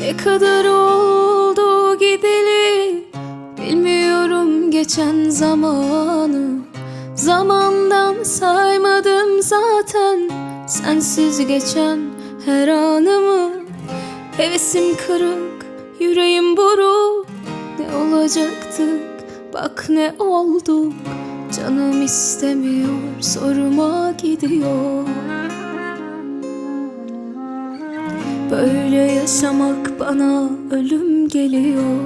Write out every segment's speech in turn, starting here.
Ne kadar oldu gideli Bilmiyorum geçen zamanı. Zamandan saymadım zaten Sensiz geçen her anımı. Hevesim kırık, yüreğim buruk Ne olacaktık, bak ne olduk. Canım istemiyor, soruma gidiyor Böyle yaşamak bana ölüm geliyor.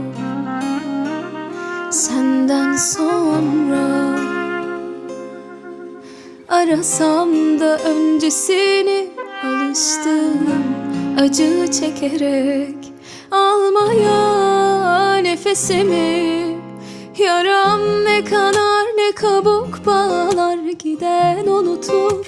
Senden sonra Arasam da öncesini alıştım. Acı çekerek almaya nefesimi. Yaram ne kanar ne kabuk bağlar Giden unutur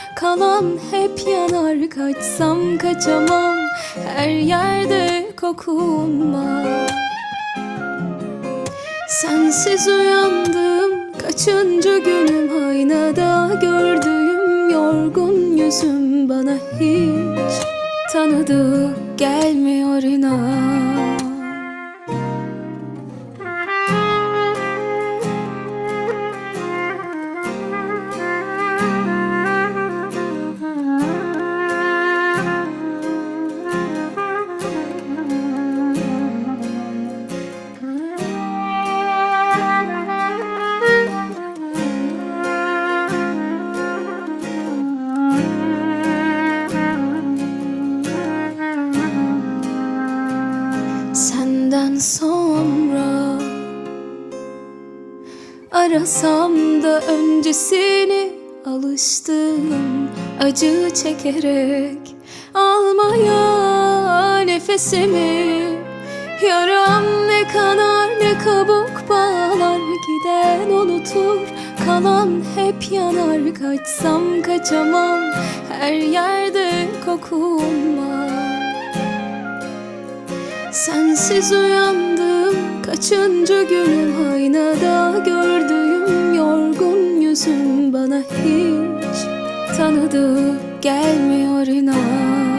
kalan hep yanar Kaçsam kaçamam. Her yerde kokun var Sensiz uyandım kaçıncı günüm? Aynada gördüğüm yorgun yüzüm Bana hiç tanıdık gelmiyor inan Arasam da öncesini alıştım Acı çekerek almaya nefesimi Yaram ne kanar ne kabuk bağlar Giden unutur kalan hep yanar Kaçsam kaçamam her yerde kokun var Sensiz uyandım kaçıncı günüm Aynada gördüğüm yüzüm Bana hiç tanıdık gelmiyor inan